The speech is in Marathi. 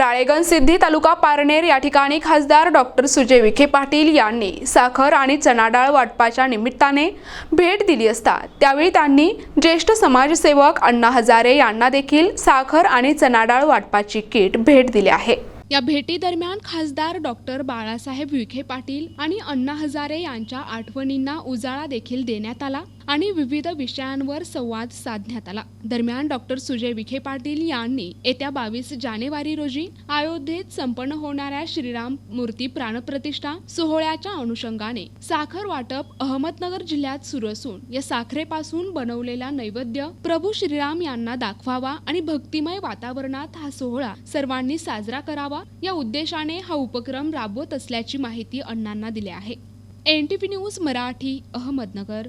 राळेगण सिद्धी तालुका पारनेर या ठिकाणी खासदार डॉक्टर सुजय विखे पाटील यांनी साखर आणि चणाडाळ वाटपाच्या निमित्ताने भेट दिली असता त्यावेळी त्यांनी ज्येष्ठ समाजसेवक अण्णा हजारे यांना देखील साखर आणि चणाडाळ वाटपाची किट भेट दिली आहे. या भेटीदरम्यान खासदार डॉक्टर बाळासाहेब विखे पाटील आणि अण्णा हजारे यांच्या आठवणींना उजाळा देखील देण्यात आला. आणि विविध विषयांवर संवाद साधण्यात आला. दरम्यान डॉक्टर सुजय विखे पाटील यांनी येत्या बावीस जानेवारी रोजी अयोध्येत संपन्न होणाऱ्या श्रीराम मूर्ती प्राणप्रतिष्ठा सोहळ्याच्या अनुषंगाने साखर वाटप अहमदनगर जिल्ह्यात सुरू असून या साखरेपासून बनवलेला नैवेद्य प्रभू श्रीराम यांना दाखवावा आणि भक्तिमय वातावरणात हा सोहळा सर्वांनी साजरा करावा या उद्देशाने हा उपक्रम राबवत असल्याची माहिती अण्णांना दिली आहे. N T news Marathi Ahmednagar.